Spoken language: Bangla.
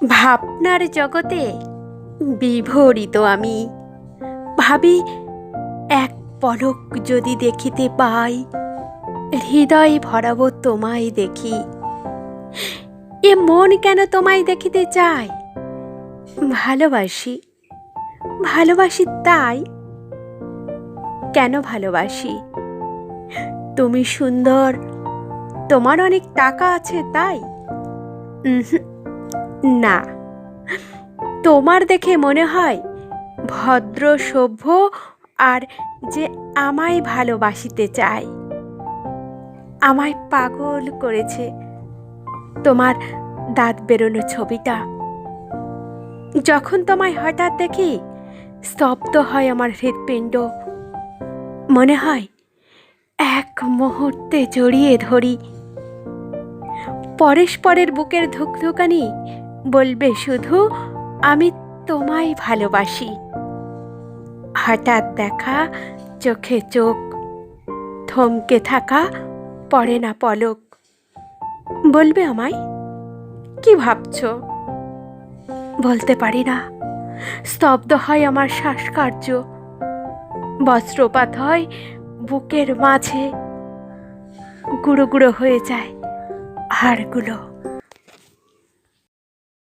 ভাবনার জগতে বিভরিত আমি। ভাবি এক পলক যদি দেখিতে পাই হৃদয় ভরাব তোমায় দেখি। এ মন কেন তোমায় দেখিতে চায়? ভালোবাসি ভালোবাসি তাই। কেন ভালোবাসি? তুমি সুন্দর তোমার অনেক টাকা আছে তাই। উহুম, না। তোমার দেখে মনে হয় ভদ্র, সভ্য আর যে আমায় ভালোবাসিতে চায়। আমায় পাগল করেছে তোমার দাঁত বেরোনো ছবিটা। যখন তোমায় হঠাৎ দেখি স্তব্ধ হয় আমার হৃৎপিণ্ড। মনে হয় এক মুহূর্তে জড়িয়ে ধরি। পরস্পরের বুকের ধুকধুকানি বলবে শুধু, আমি তোমায় ভালোবাসি। হঠাৎ দেখা চোখে চোখ, থমকে থাকা পড়ে না পলক। বলবে আমায়, কি ভাবছ? বলতে পারি না। স্তব্ধ হয় আমার শ্বাসকার্য। বস্ত্রপাত হয় বুকের মাঝে। গুঁড়ো গুঁড়ো হয়ে যায় হাড়গুলো।